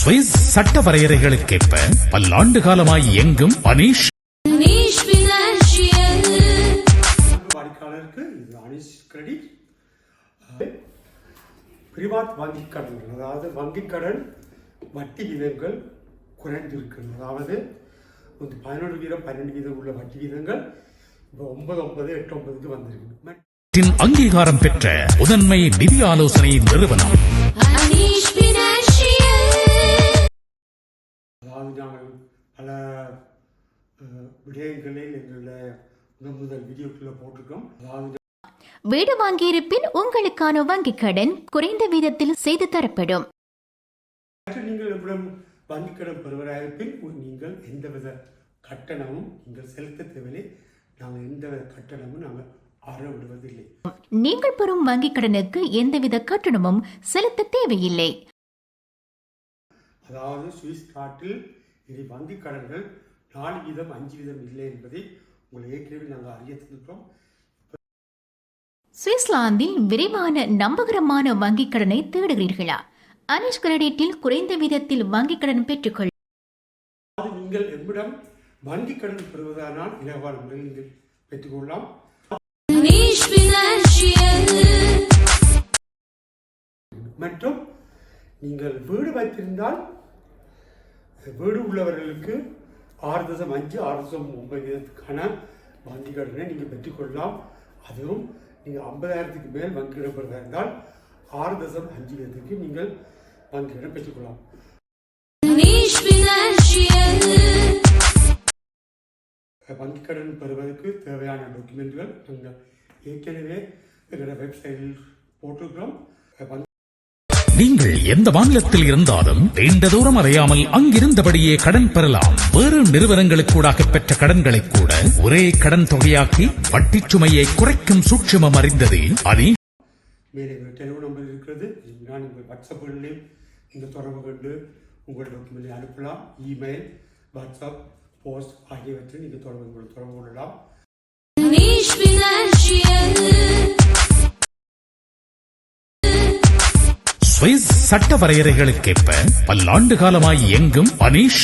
Swiss சட்ட வரையறைகளுக்கேற்ப பல்லாண்டு காலமாய் எங்கும் அனீஷ். வாடிக்கையாளருக்கு இது அனிஷ் கிரெடிட். பிரிவாத் வங்கிக் கடன்கள் அதாவது வங்கிக் கடன் வட்டி வீதங்கள் குறைந்திருக்கிறது. அதாவது வந்து பதினொன்று வீதம் பன்னெண்டு வீதம் உள்ள வட்டி வீதங்கள் இப்போ ஒன்பது ஒன்பது எட்டு ஒன்பதுக்கு வந்திருக்கு. அங்கீகாரம் பெற்ற முதன்மை நிதி ஆலோசனை நிறுவனம். அதாவது நாங்கள் பல விடயங்களில் எங்களுடைய முதல் வீடியோக்குள்ள போட்டிருக்கோம். அதாவது வீடு வாங்கியிருப்பின் உங்களுக்கான வங்கிக் கடன் குறைந்த வீதத்தில் செய்து தரப்படும். நீங்கள் இவ்விடம் வங்கிக் கடன் பெறுவராக இருப்பின் நீங்கள் எந்தவித கட்டணமும் நீங்கள் செலுத்த தேவையில்லை. நாங்கள் எந்தவித கட்டணமும் நாங்கள் ஆற விடுவதில்லை நீங்கள் பெறும் வங்கிக் கடனுக்கு எந்தவித கட்டணமும் செலுத்த தேவையில்லை. அதாவது சுவிஸ் நாட்டில் இனி வங்கிக் கடன்கள் நாலு வீதம் அஞ்சு வீதம் இல்லை என்பதை உங்களை ஏற்கனவே நாங்கள் அறிய தந்திருக்கிறோம். சுவிட்சர்லாந்தில் விரைவான நம்பகரமான வங்கிக் கடனை தேடுகிறீர்களா? அனிஷ் கிரெடிட்டில் குறைந்த வீதத்தில் வங்கிக் கடன் பெற்றுக்கொள். நீங்கள் எம்மிடம் வங்கிக் கடன் பெறுவதானால் இலவான முறையில் நீங்கள் பெற்றுக்கொள்ளலாம். நீங்கள் வீடு வைத்திருந்தால் வீடு உள்ளவர்களுக்கு ஆறு தசம் அஞ்சு ஆறு தசம் ஒன்பது வீதத்துக்கான வங்கி கடனை நீங்கள் பெற்றுக்கொள்ளலாம். அதுவும் நீங்கள் ஐம்பதாயிரத்துக்கு மேல் வங்கி கடன் இருந்தால் ஆறு தசம் அஞ்சு வீதத்துக்கு நீங்கள் வங்கி கடன் பெற்றுக்கொள்ளலாம். Niche வங்கி கடன் பெறுவதற்கு தேவையான டாக்குமெண்ட்கள் நாங்கள் ஏற்கனவே எங்களோட வெப்சைட்டில் போட்டிருக்கிறோம். வங்கி நீங்கள் எந்த மாநிலத்தில் இருந்தாலும் நீண்ட தூரம் அறியாமல் அங்கிருந்தபடியே கடன் பெறலாம். வேறு நிறுவனங்களுக்கூடாக பெற்ற கடன்களை கூட ஒரே கடன் தொகையாக்கி வட்டிச் சுமையை குறைக்கும் சூட்சுமம் அறிந்தது அனீஷ் மேலே ஒரு டெலிஃபோன் நம்பர் இருக்கிறது. நான் உங்கள் வாட்ஸ்அப்பிலே நீங்கள் தொடர்பு கொண்டு உங்கள் அனுப்பலாம். இமெயில் வாட்ஸ்அப் போஸ்ட் ஆகியவற்றை நீங்கள் தொடர்பு கொள்ளலாம். சுவிஸ் சட்ட வரையறைகளுக்கேற்ப பல்லாண்டு காலமாய் எங்கும் அனீஷ்